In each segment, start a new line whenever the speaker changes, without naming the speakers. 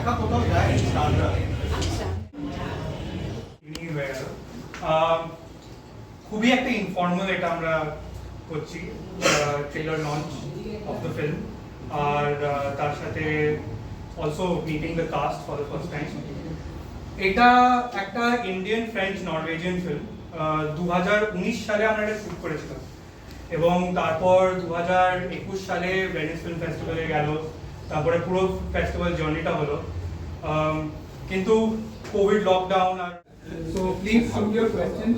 একা কোথাও যায় স্টাররা
আচ্ছা।
খুবই একটা ইনফর্মাল এটা আমরা করছি trailer launch of the film R ah, তার সাথে also meeting the cast for the first time এটা একটা ইন্ডিয়ান ফ্রেঞ্চ নরওয়েজিয়ান ফিল্ম দু হাজার উনিশ সালে আমরা এটা শ্যুট করেছিলাম। এবং তারপর দু হাজার একুশ সালে ভেনিস ফিল্ম ফেস্টিভ্যালে গেল। তারপরে পুরো ফেস্টিভ্যাল জার্নিটা হলো। কিন্তু Covid lockdown R so please shoot your questions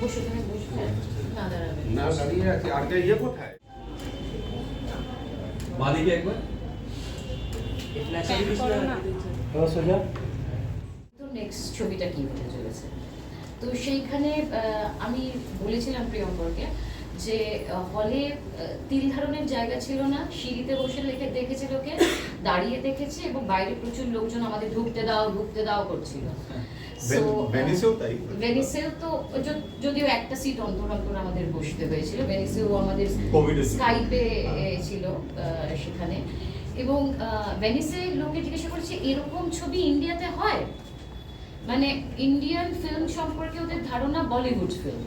বসে তুমি বসবে না
দাঁড়িয়ে আছে। আর ইয়ে কোথায়?
বাদিকে একবার।
তো নেক্সট ছবিটা কি হতে চলেছে? তো সেইখানে আহ, আমি বলেছিলাম প্রিয়ঙ্করকে যে হলে তিল ধারণের জায়গা ছিল না। সিঁড়িতে বসে লেখে দেখেছে লোকে দাঁড়িয়ে দেখেছে এবং বাইরে প্রচুর লোকজন আমাদের ঢুকতে দাও ঢুকতে দাও করছিল।
ভেনিসেও
তো যদিও একটা সিট অন্তর অন্তর আমাদের বসতে হয়েছিল ভেনিসেও আমাদের
Covid এর ছিল।
স্কাইপে ছিল আহ, সেখানে। এবং ভেনিসে লোকে জিজ্ঞাসা করেছে এরকম ছবি ইন্ডিয়াতে হয়? মানে ইন্ডিয়ান ফিল্ম সম্পর্কে ওদের ধারণা বলিউড ফিল্ম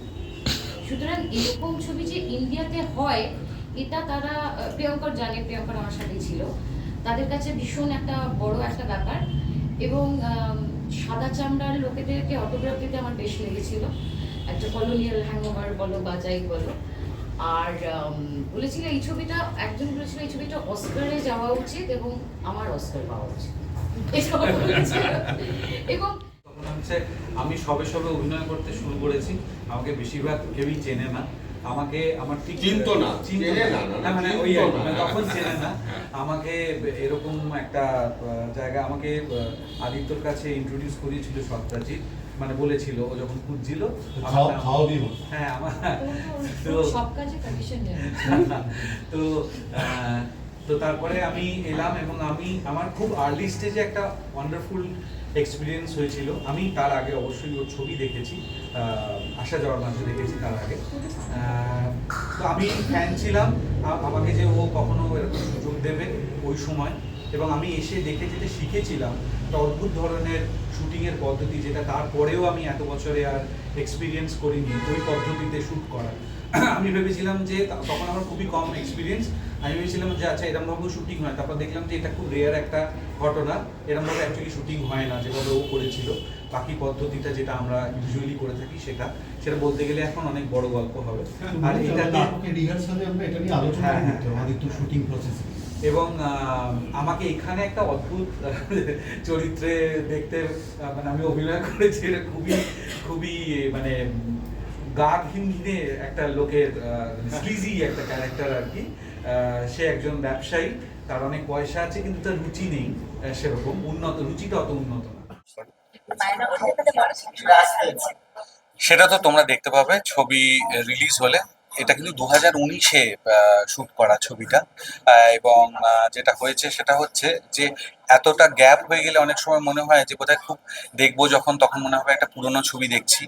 সুতরাং এরকম ছবি যে ইন্ডিয়াতে হয়, এটা তারা প্রিয়ঙ্কর জানে, প্রিয়ঙ্কর আমার সাথেই ছিল। তাদের কাছে ভীষণ একটা বড় একটা ব্যাপার। এবং সাদা চামড়ার লোকেদেরকে অটোগ্রাফ দিতে আমার বেশ লেগেছিল। একটা কলোনিয়াল হ্যাংওভার বলো বা যাই বলো। আর বলেছিল এই ছবিটা, একজন বলেছিল এই ছবিটা অস্কারে যাওয়া উচিত এবং আমার অস্কার পাওয়া উচিত। এবং
হচ্ছে আমি সবে সবে অভিনয় করতে শুরু করেছি। আমাকে বেশিরভাগ কেউই চেনে না। আমাকে আমার ঠিক
চিনতো না,
চিনতো মানে ওই মানে। তখন চেনে না।
হ্যাঁ।
আমাকে এরকম একটা জায়গা আমাকে আদিত্যর কাছে ইন্ট্রোডিউস করিয়েছিল সত্যাজিৎ। মানে বলেছিল ও যখন খুঁজছিল। হ্যাঁ আমার তো
সব কাজে
তো আহ, তো তারপরে আমি এলাম এবং আমি, আমার খুব আর্লি স্টেজে একটা ওয়ান্ডারফুল এক্সপিরিয়েন্স হয়েছিল। আমি তার আগে অবশ্যই ওর ছবি দেখেছি আসা যাওয়ার মাঝে দেখেছি তার আগে। তো আমি ফ্যান ছিলাম আমাকে যে ও কখনো এরকম সুযোগ দেবে ওই সময়। এবং আমি এসে দেখে যেতে শিখেছিলাম একটা অদ্ভুত ধরনের শুটিংয়ের পদ্ধতি, যেটা তারপরেও আমি এত বছরে আর এক্সপিরিয়েন্স করিনি ওই পদ্ধতিতে শ্যুট করা আমি ভেবেছিলাম যে তখন আমার খুবই কম এক্সপিরিয়েন্স আমি ভেবেছিলাম যে আচ্ছা এরকমভাবে শুটিং হয়। তারপর দেখলাম যে এটা খুব রেয়ার একটা ঘটনা। এরকমভাবে অ্যাকচুয়ালি শুটিং হয় না যেভাবে ও করেছিল। বাকি পদ্ধতিটা যেটা আমরা ইউজুয়ালি করে থাকি সেটা। সেটা বলতে গেলে এখন অনেক বড় গল্প হবে। আর এটা
রিহার্সালে আমরা এটা নিয়ে আলোচনা
হ্যাঁ, হ্যাঁ,
করতে হবে আমাদের তো শুটিং প্রসেসে
এবং আমাকে এখানে একটা অদ্ভুত চরিত্রে দেখতে মানে আমি অভিনয় করেছি এটা খুবই খুবই মানে গা ঘিন ঘিনে একটা লোকের স্লিজি একটা ক্যারেক্টার আর কি। সে একজন ব্যবসায়ী, তার অনেক পয়সা আছে, কিন্তু তার রুচি নেই সেরকম। উন্নত, রুচিটা অত উন্নত না।
সেটা তো তোমরা দেখতে পাবে, ছবি রিলিজ হলে। এটা কিন্তু দু হাজার উনিশে শ্যুট করা ছবিটা। এবং যেটা হয়েছে সেটা হচ্ছে যে, এতটা গ্যাপ হয়ে গেলে অনেক সময় মনে হয় যে, বোধহয় খুব দেখব যখন, তখন মনে হবে একটা পুরোনো ছবি দেখছি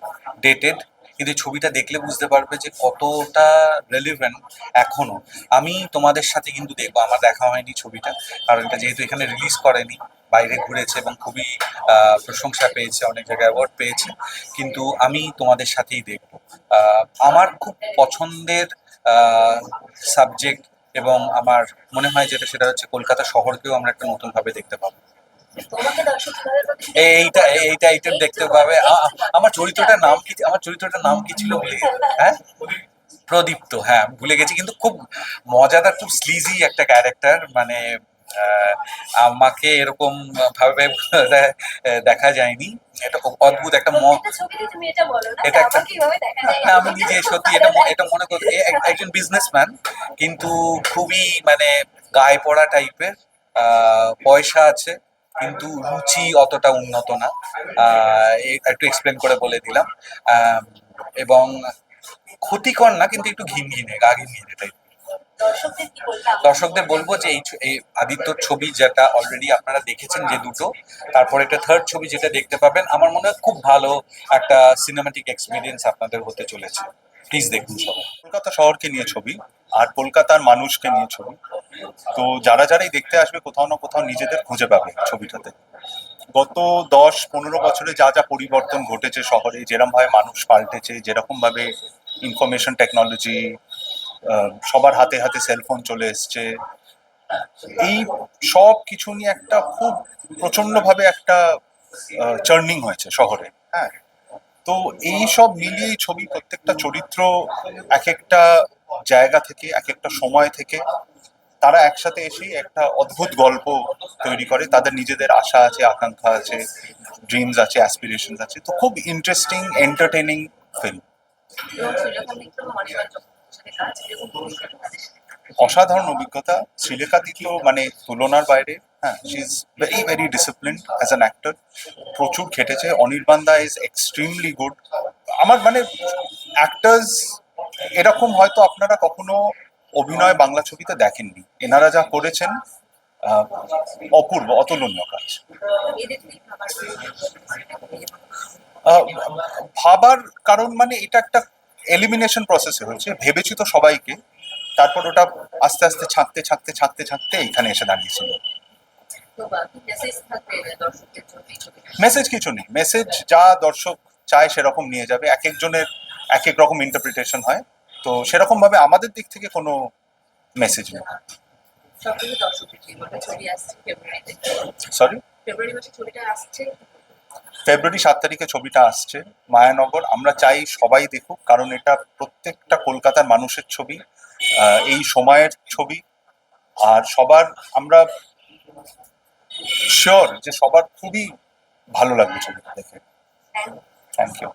ডেটেড কিন্তু ছবিটা দেখলে বুঝতে পারবে যে কতটা রেলিভেন্ট এখনও। আমি তোমাদের সাথে কিন্তু দেখব, আমার দেখা হয়নি ছবিটা, কারণ এটা যেহেতু এখানে রিলিজ করেনি, বাইরে ঘুরেছে এবং খুবই প্রশংসা পেয়েছে, অনেক জায়গায় অ্যাওয়ার্ড পেয়েছে, কিন্তু আমি তোমাদের সাথেই দেখব। আমার খুব পছন্দের সাবজেক্ট এবং আমার মনে হয় যেটা, সেটা হচ্ছে কলকাতা শহরকেও আমরা একটা নতুন ভাবে দেখতে পাবো। এইটা এইটা এইটা দেখতে পাবে। আমার চরিত্রটার নাম কি আমার চরিত্রটার নাম কি ছিল। হ্যাঁ? প্রদীপ্ত হ্যাঁ ভুলে গেছি। কিন্তু খুব মজাদার খুব স্লিজি একটা ক্যারেক্টার মানে আমাকে এরকম ভাবে দেখা যায়নি। এটা খুব অদ্ভুত একটা
এটা
একটা- হ্যাঁ আমি নিজে সত্যি এটা এটা মনে করি এক- একজন বিজনেসম্যান কিন্তু খুবই মানে গায়ে পড়া টাইপের পয়সা আছে। কিন্তু রুচি অতটা উন্নত না। একটু এক্সপ্লেন করে বলে দিলাম। এবং ক্ষতিকর না কিন্তু একটু ঘিন ঘিনে গা ঘিন ঘিনে টাইপ
দর্শকদের
বলব যে এই আদিত্যর ছবি যেটা অলরেডি আপনারা দেখেছেন যে দুটো তারপর একটা থার্ড ছবি যেটা দেখতে পাবেন আমার মনে হয় খুব ভালো একটা সিনেমাটিক এক্সপিরিয়েন্স আপনাদের হতে চলেছে। প্লিজ দেখুন সবাই।
কলকাতা শহরকে নিয়ে ছবি আর কলকাতার মানুষকে নিয়ে ছবি।
তো যারা যারাই দেখতে আসবে কোথাও না কোথাও নিজেদের খুঁজে পাবে ছবিটাতে। গত দশ পনেরো বছরে যা যা পরিবর্তন ঘটেছে শহরে যেরকম ভাবে মানুষ পাল্টেছে যেরকম ভাবে ইনফরমেশন টেকনোলজি সবার হাতে হাতে সেলফোন চলে এসছে, এই সব কিছু নিয়ে একটা খুব প্রচণ্ড ভাবে একটা চার্নিং হয়েছে শহরে হ্যাঁ। তো এই সব মিলিয়ে ছবি প্রত্যেকটা চরিত্র এক একটা জায়গা থেকে, এক একটা সময় থেকে তারা একসাথে এসে একটা অদ্ভুত গল্প তৈরি করে। তাদের নিজেদের আশা আছে, আকাঙ্ক্ষা আছে ড্রিমস আছে অ্যাসপিরেশন আছে। তো খুব ইন্টারেস্টিং এন্টারটেনিং ফিল্ম অসাধারণ অভিজ্ঞতা। শ্রীলেখা দিত্য মানে তুলনার বাইরে হ্যাঁ she is very very discipline as an actor প্রচুর খেটেছে। Anirban da is extremely good আমার মানে অ্যাক্টার্স এরকম হয়তো আপনারা কখনো অভিনয় বাংলা ছবিতে দেখেননি। এনারা যা করেছেন অপূর্ব, অতুলনীয় কাজ।
ভাবার
কারণ মানে এটা একটা এলিমিনেশন প্রসেসে হয়েছে। ভেবেছি তো সবাইকে। তারপর ওটা আস্তে আস্তে ছাঁকতে ছাঁকতে ছাঁকতে ছাঁকতে এখানে এসে দাঁড়িয়েছিল।
মেসেজ
কিছু নেই। মেসেজ যা দর্শক চায় সেরকম নিয়ে যাবে। এক একজনের এক এক রকম ইন্টারপ্রিটেশন হয়। তো সেরকম ভাবে আমাদের দিক থেকে কোনো মেসেজ নেই। সরি
ফেব্রুয়ারি
সাত তারিখে ছবিটা আসছে মায়ানগর। আমরা চাই সবাই দেখুক কারণ এটা প্রত্যেকটা কলকাতার মানুষের ছবি এই সময়ের ছবি। আর সবার আমরা শিওর যে সবার খুবই ভালো লাগবে ছবিটা দেখে। Thank you